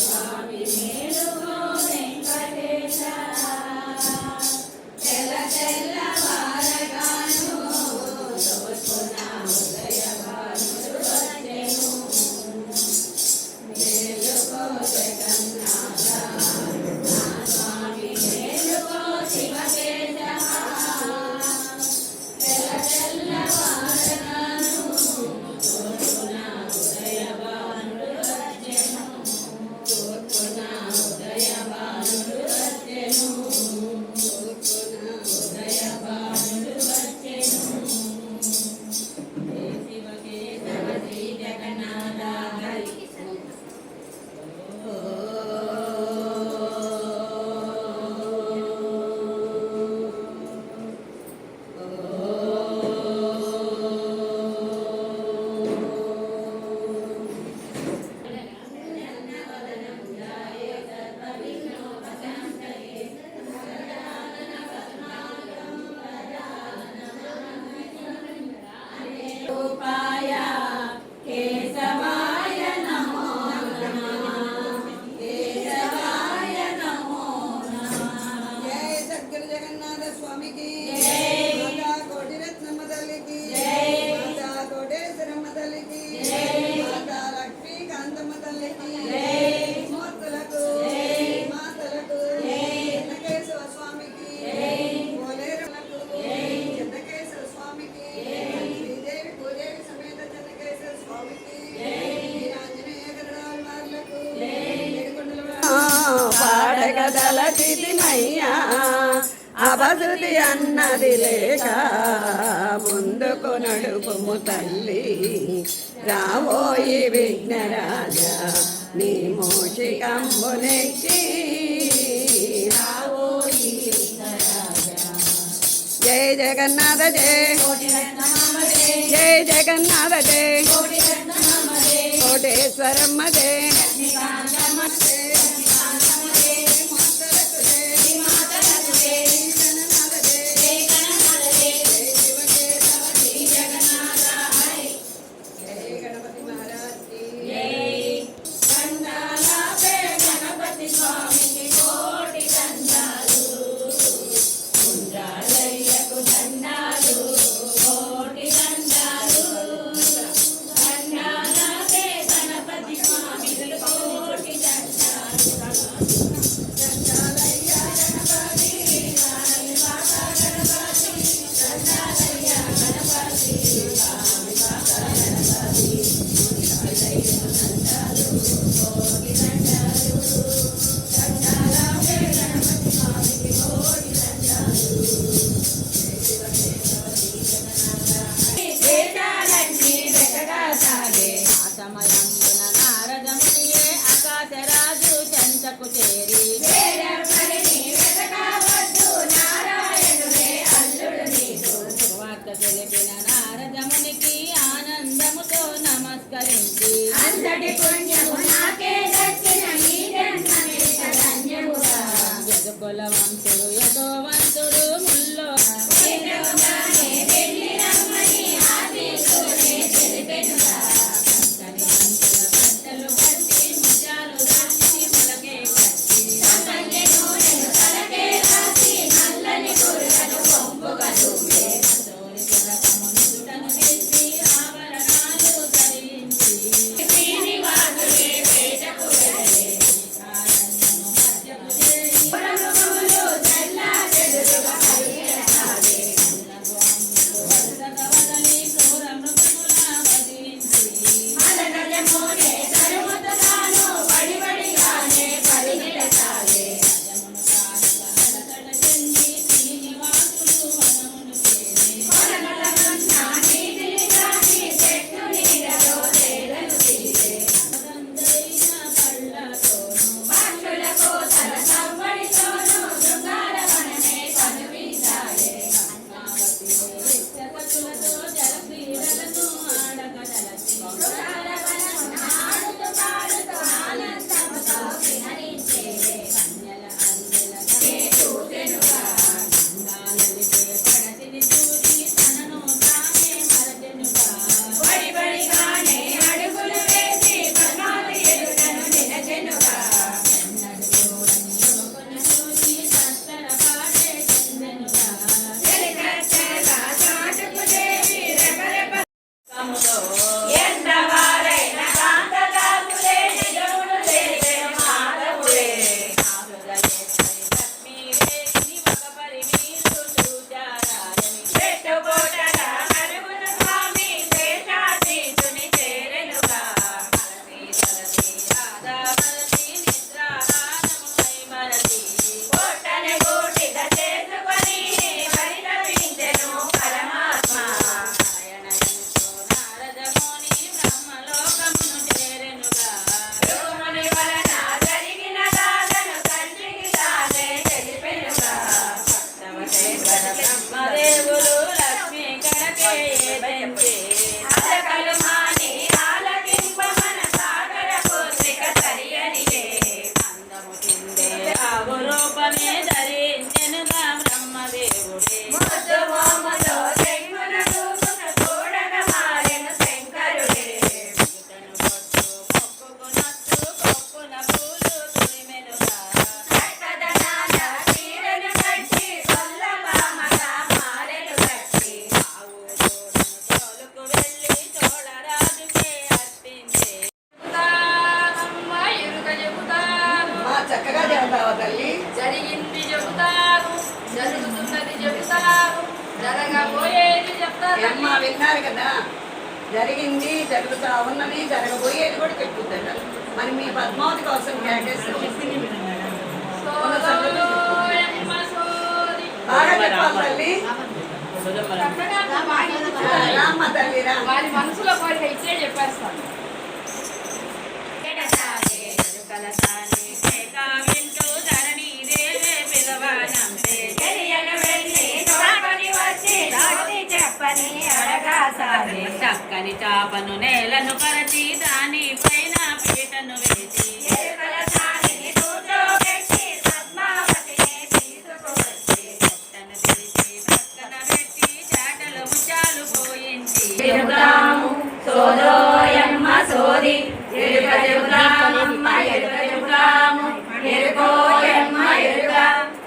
స్వామి మేలుకో ఎడదలచితిమయ్యా అవధుది అన్నది లేక ముందుకు నడుపుము తల్లి. రావోయి విఘ్నరాజ నీ మోచి మూషికంబునెక్కి జయ జగన్నాథ జయ జయ జగన్నాథ జయ కోటేశ్వరమ్మ జయ decorate అమ్మ విన్నారు కదా. జరిగింది జరుగుతా ఉన్నది జరగబోయేది కూడా చెప్పుతాడు మరి మీ పద్మావతి కోసం. బాగా చెప్పాలి తల్లి. రామ్మ వారి మనసులో కోరిక ఇచ్చే చెప్పేస్తాను ఎడసాగే కలసాని కేక వింటూ ధరణి దేవే పిలవనంపే చెప్పని అడగా సాగే. చక్కని చాపను నేలను పరచి దాని పైన పీటను వేసి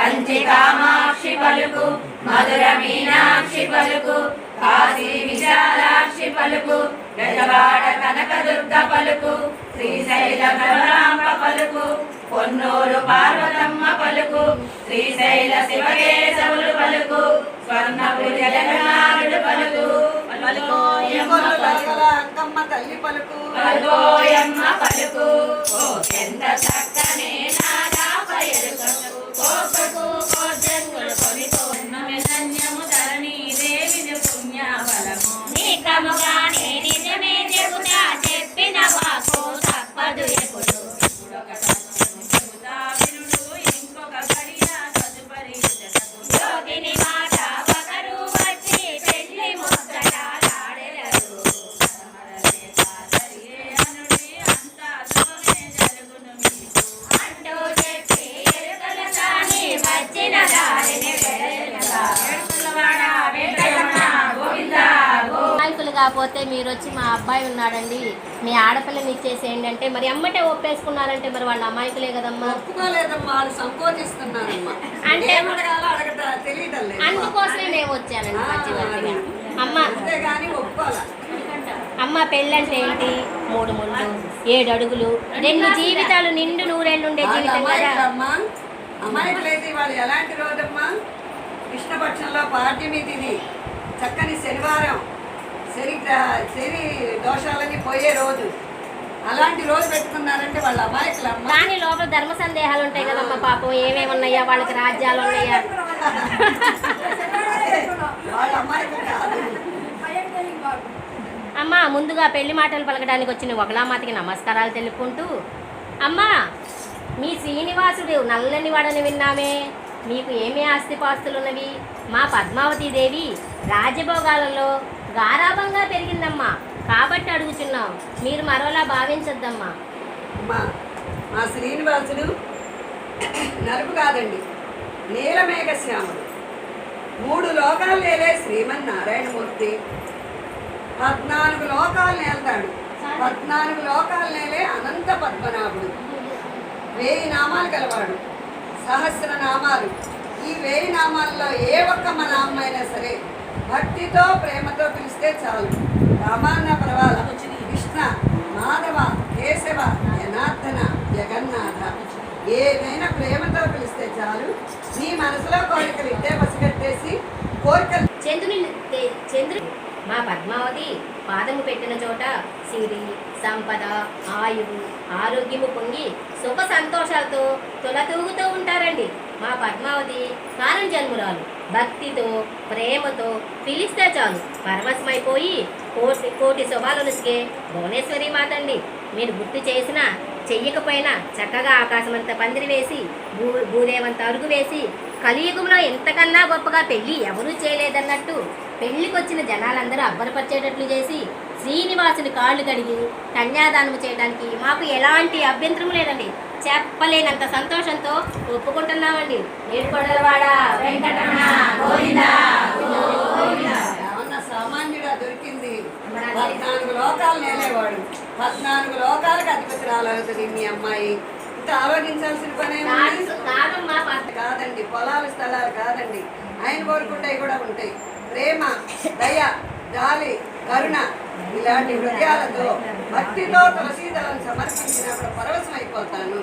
కంచి కామాక్షి పలుకు మధుర మీనాక్షి పలుకు కాశీ విశాలాక్షి పలుకు గజవాడ కనకదుర్గ పలుకు శ్రీశైల భ్రమరాంబ పలుకు పొన్నూరు పార్వతమ్మ పలుకు శ్రీశైల శివకేశవులు పలుకు స్వర్ణపురి జగన్నాథుడు పలుకు. పలుకు అంకమ్మ తల్లి పలుకు. పలుకు. ఎంత చక్కనే నాదా పయలుకకు కోపకు కోజంగులు మీ ఆడపిల్లని ఇచ్చేసేయండి అంటే మరి అమ్మటే ఒప్పేసుకున్నారంటే మరి వాళ్ళ అమాయకులే కదమ్మా? ఒప్పుకోలేదమ్మా వాళ్ళు సంకోచిస్తున్నారమ్మా. అంటే- అందుకోసమే మేము వచ్చానండి మధ్యవర్తిగా అమ్మ అంతేగాని ఒప్పుకోలే అమ్మ పెళ్ళంటే ఏంటి? మూడు ముళ్ళు ఏడు అడుగులు రెండు జీవితాలు నిండు నూరేళ్ళు ఉండే జీవితం కదా. అమాయకులైతే వాళ్ళు ఎలాంటి రోజమ్మా కృష్ణపక్షంలో చక్కని శనివారం శని శని దోషాలన్నీ పోయే రోజు. అలాంటి రోజు పెట్టుకున్నారంటే వాళ్ళ అమాయకులమ్మ కానీ లోపల ధర్మ సందేహాలు ఉంటాయి కదమ్మా పాపం. ఏమేమి ఉన్నాయా? వాళ్ళకి రాజ్యాలు ఉన్నాయా? వాళ్ళ అమాయకులు కాదు. అమ్మ ముందుగా పెళ్ళి మాటలు పలకడానికి వచ్చిన ఒకలామాతకి నమస్కారాలు తెలుపుకుంటూ అమ్మా మీ శ్రీనివాసుడు నల్లని వాడని విన్నామే. మీకు ఏమి ఆస్తిపాస్తులున్నవి? మా పద్మావతి దేవి రాజభోగాలలో గారాభంగా పెరిగిందమ్మా. కాబట్టి అడుగుచున్నాం మీరు మరోలా భావించొద్దమ్మా. అమ్మా మా శ్రీనివాసుడు నలుపు కాదండి నీలమేఘశ్యాముడు మూడు లోకాలు నేలే శ్రీమన్నారాయణమూర్తి. పద్నాలుగు లోకాలు నేల్తాడు. పద్నాలుగు లోకాలు నేలే అనంత పద్మనాభుడు. వేయి నామాలు గలవాడు. సహస్ర నామాలు ఈ వేయి నామాల్లో ఏ ఒక్క మన నామైనా సరే భక్తితో ప్రేమతో పిలిస్తే చాలు. రామాన్న పర్వాల. కృష్ణ మాధవ కేశవ జనార్దన జగన్నాథ. ఏదైనా ప్రేమతో పిలిస్తే చాలు. నీ మనసులో కోరికలు ఇట్టే పసిగట్టేసి కోరికలు చంద్రుని చంద్రు మా పద్మావతి పాదము పెట్టిన చోట సిరి సంపద ఆయువు ఆరోగ్యము పొంగి సుఖ సంతోషాలతో తొలతూగుతూ ఉంటారండి మా పద్మావతి కారం జన్మురాలు భక్తితో ప్రేమతో పిలిస్తే చాలు. పరవశమైపోయి కోటి కోటి శుభాలునిసిగే భువనేశ్వరి మాతండి. మీరు గుర్తు చేసినా చెయ్యకపోయినా చక్కగా ఆకాశమంత పందిరి వేసి భూ భూదేవంత అరుగు వేసి కలియుగంలో ఎంతకన్నా గొప్పగా పెళ్ళి ఎవరూ చేయలేదన్నట్టు పెళ్ళికొచ్చిన జనాలందరూ అబ్బరపరిచేటట్లు చేసి శ్రీనివాసుని కాళ్ళు కడిగి కన్యాదానం చేయడానికి మాకు ఎలాంటి అభ్యంతరం లేదండి. చెప్పలేనంత సంతోషంతో ఒప్పుకుంటున్నామండి. ఏడుకొండలవాడ వెంకటరమణ సామాన్యుడా దొరికింది? పద్నాలుగు లోకాలు నేలేవాడు పద్నాలుగు లోకాలకు అధిపతి రాలవుతుంది మీ అమ్మాయి. ఇంత ఆలోచించాల్సిన పనే కాదు- కాదమ్మా కాదండి పొలాల స్థలాలు కాదండి. ఆయన కోరుకుంటాయి కూడా ఉంటాయి. ప్రేమ దయ జాలి కరుణ ఇలాంటి హృదయాలతో భక్తితో తులసీదళం సమర్పించినప్పుడు పరవశం అయిపోతాను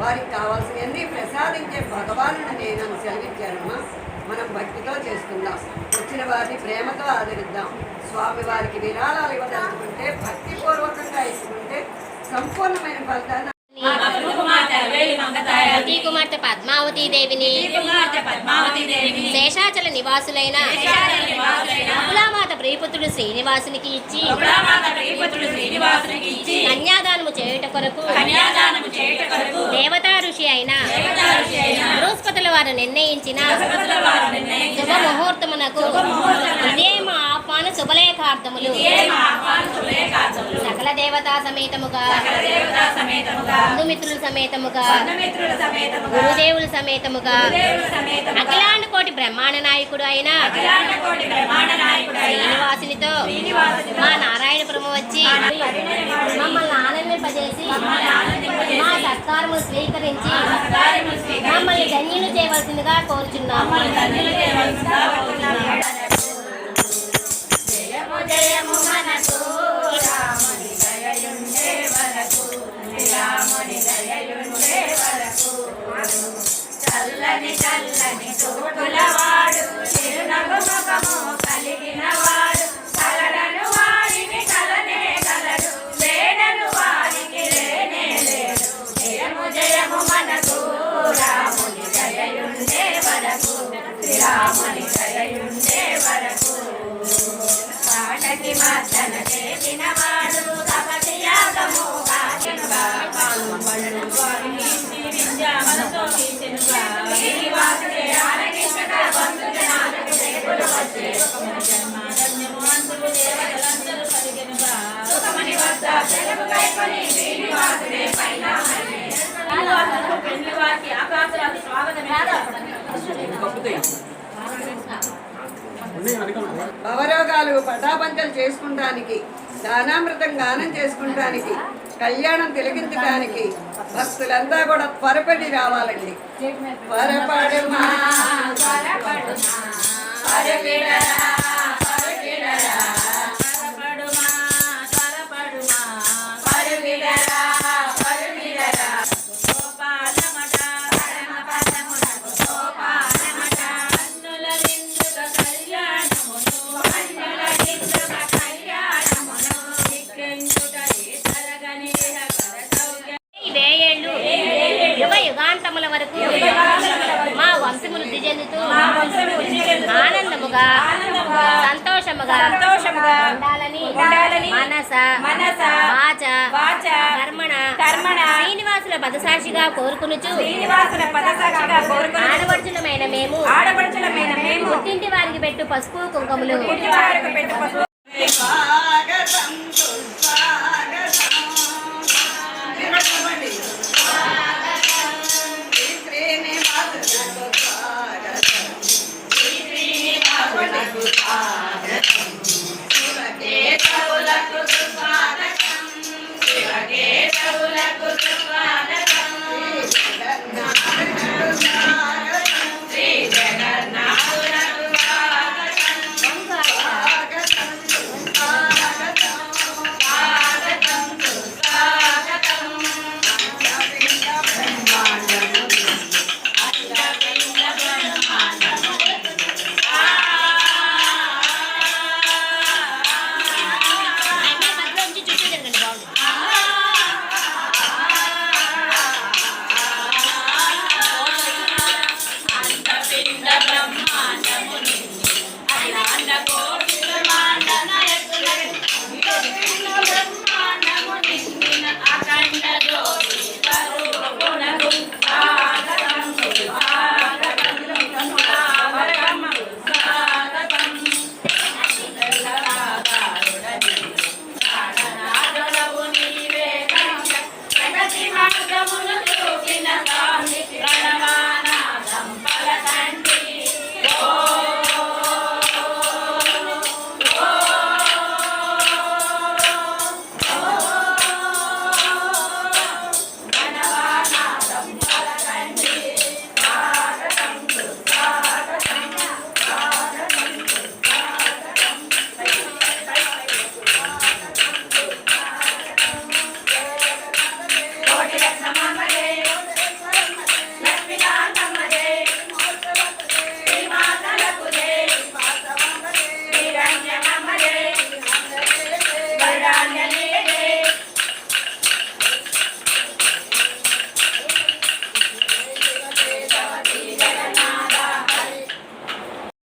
వారికి కావాల్సినవన్నీ ప్రసాదించే భగవాను నేను సెలవిచ్చానమ్మా మనం భక్తితో చేసుకుందాం. వచ్చిన వారిని ప్రేమతో ఆదరిద్దాం. స్వామి వారికి విరాళాలు ఇవ్వదలుచుకుంటే భక్తిపూర్వకంగా ఇచ్చుకుంటే సంపూర్ణమైన ఫలితాన్ని కుమార్తె పద్మావతి దేవిని శేషాచల నివాసులైన బహుళామాత ప్రియపుత్రుడు శ్రీనివాసునికి ఇచ్చి కన్యాదానము చేయుట కొరకు దేవతా ఋషి అయిన దేవతా ఋషి అయిన బృహస్పతుల వారు నిర్ణయించిన శుభ ముహూర్తమునకు ఆహ్వాన శుభలేఖార్థములు. సకల దేవతా సమేతముగా బంధుమిత్రుల సమేతముగా గురుదేవుల సమేతముగా అఖిలాండ కోటి బ్రహ్మాండ నాయకుడు అయిన శ్రీనివాసునితో మా నారాయణపురం వచ్చి మమ్మల్ని ఆనందింపజేసి మా సత్కారములు స్వీకరించి మమ్మల్ని ధన్యులు చేయవలసిందిగా కోరుచున్నాము. జయము జయము మనకు రాముని దయయుండే వరకు రాముని దయయుండే వరకు. చల్లని చల్లని తోటులవాడు రాముని దయయుండే వరకు పాటకి చేసిన వాడు యాగము పెళ్ళి వారికి ఆకాశాలకు స్వాగతం భవరోగాలు పటాపంచలు చేసుకుంటానికి దానామృతం గానం చేసుకుంటానికి కళ్యాణం తిలగించడానికి భక్తులంతా కూడా త్వరపడి రావాలండి. త్వరపడుమా సంతోషముగా సంతోషముగా ఉండాలని ఉండాలని మనస మనస వాచ వాచ కర్మణ కర్మణ శ్రీనివాసుల పదసాక్షిగా కోరుకునుచు శ్రీనివాసుల పదసాక్షిగా కోరుకుని ఆడపడుచులమైన మేము ఆడపడుచులమైన మేము పుట్టింటి వారికి పెట్టు పసుపు కుంకుమలు. వారికి పెట్టు పసుపు